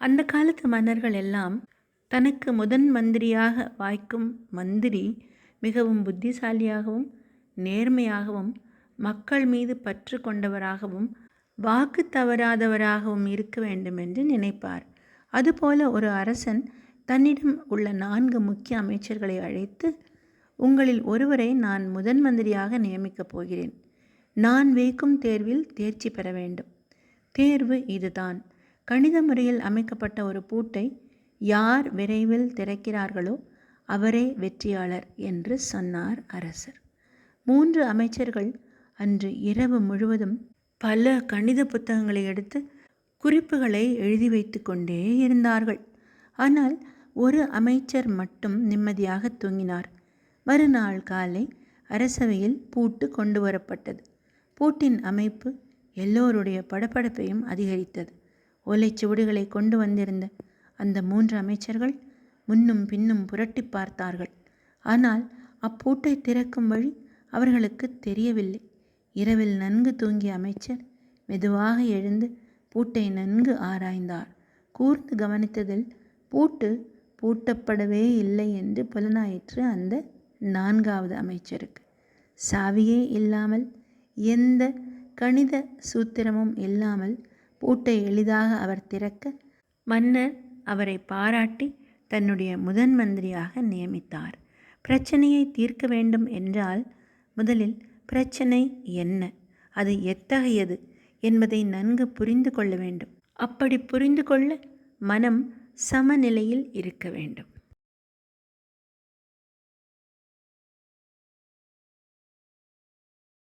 அந்த காலத்து மன்னர்கள் எல்லாம் தனக்கு முதன் மந்திரியாக வாய்க்கும் மந்திரி மிகவும் புத்திசாலியாகவும் நேர்மையாகவும் மக்கள் மீது பற்று கொண்டவராகவும் வாக்கு தவறாதவராகவும் இருக்க வேண்டும் என்று நினைப்பார். அதுபோல ஒரு அரசன் தன்னிடம் உள்ள நான்கு முக்கிய அமைச்சர்களை அழைத்து உங்களில் ஒருவரை நான் முதன் மந்திரியாக நியமிக்கப் போகிறேன். நான் வைக்கும் தேர்வில் தேர்ச்சி பெற வேண்டும். தேர்வு இதுதான். கணித முறையில் அமைக்கப்பட்ட ஒரு பூட்டை யார் விரைவில் திறக்கிறார்களோ அவரே வெற்றியாளர் என்று சொன்னார் அரசர். மூன்று அமைச்சர்கள் அன்று இரவு முழுவதும் பல கணித புத்தகங்களை எடுத்து குறிப்புகளை எழுதி வைத்து கொண்டே இருந்தார்கள். ஆனால் ஒரு அமைச்சர் மட்டும் நிம்மதியாக தூங்கினார். மறுநாள் காலை அரசவையில் பூட்டு கொண்டு வரப்பட்டது. பூட்டின் அமைப்பு எல்லோருடைய படபடப்பையும் அதிகரித்தது. ஓலைச்சுவடுகளை கொண்டு வந்திருந்த அந்த மூன்று அமைச்சர்கள் முன்னும் பின்னும் புரட்டி பார்த்தார்கள். ஆனால் அப்பூட்டை திறக்கும் வழி அவர்களுக்கு தெரியவில்லை. இரவில் நன்கு தூங்கிய அமைச்சர் மெதுவாக எழுந்து பூட்டை நன்கு ஆராய்ந்தார். கூர்ந்து கவனித்ததில் பூட்டு பூட்டப்படவே இல்லை என்று புலனாயிற்று அந்த நான்காவது அமைச்சருக்கு. சாவியே இல்லாமல் எந்த கணித சூத்திரமும் இல்லாமல் பூட்டை எளிதாக அவர் திறக்க மன்னர் அவரை பாராட்டி தன்னுடைய முதன் மந்திரியாக நியமித்தார். பிரச்சனையை தீர்க்க வேண்டும் என்றால் முதலில் பிரச்சனை என்ன? அது எத்தகையது என்பதை நன்கு புரிந்து கொள்ள வேண்டும். அப்படி புரிந்து கொள்ள மனம் சமநிலையில் இருக்க வேண்டும்.